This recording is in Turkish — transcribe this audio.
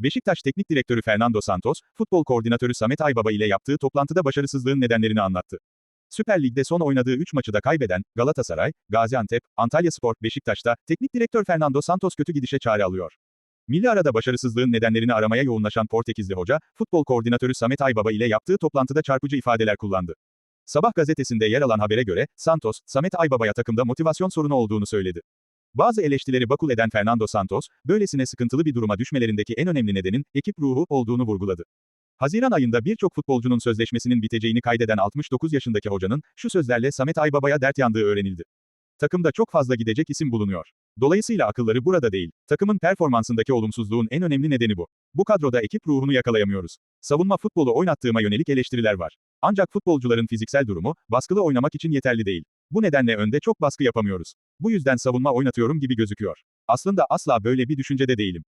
Beşiktaş Teknik Direktörü Fernando Santos, futbol koordinatörü Samet Aybaba ile yaptığı toplantıda başarısızlığın nedenlerini anlattı. Süper Lig'de son oynadığı 3 maçı da kaybeden Galatasaray, Gaziantep, Antalyaspor, Beşiktaş'ta teknik direktör Fernando Santos kötü gidişe çare alıyor. Milli arada başarısızlığın nedenlerini aramaya yoğunlaşan Portekizli hoca, futbol koordinatörü Samet Aybaba ile yaptığı toplantıda çarpıcı ifadeler kullandı. Sabah gazetesinde yer alan habere göre, Santos, Samet Aybaba'ya takımda motivasyon sorunu olduğunu söyledi. Bazı eleştirileri bakul eden Fernando Santos, böylesine sıkıntılı bir duruma düşmelerindeki en önemli nedenin, ekip ruhu, olduğunu vurguladı. Haziran ayında birçok futbolcunun sözleşmesinin biteceğini kaydeden 69 yaşındaki hocanın, şu sözlerle Samet Aybaba'ya dert yandığı öğrenildi. Takımda çok fazla gidecek isim bulunuyor. Dolayısıyla akılları burada değil. Takımın performansındaki olumsuzluğun en önemli nedeni bu. Bu kadroda ekip ruhunu yakalayamıyoruz. Savunma futbolu oynattığıma yönelik eleştiriler var. Ancak futbolcuların fiziksel durumu, baskılı oynamak için yeterli değil. Bu nedenle önde çok baskı yapamıyoruz. Bu yüzden savunma oynatıyorum gibi gözüküyor. Aslında asla böyle bir düşüncede değilim.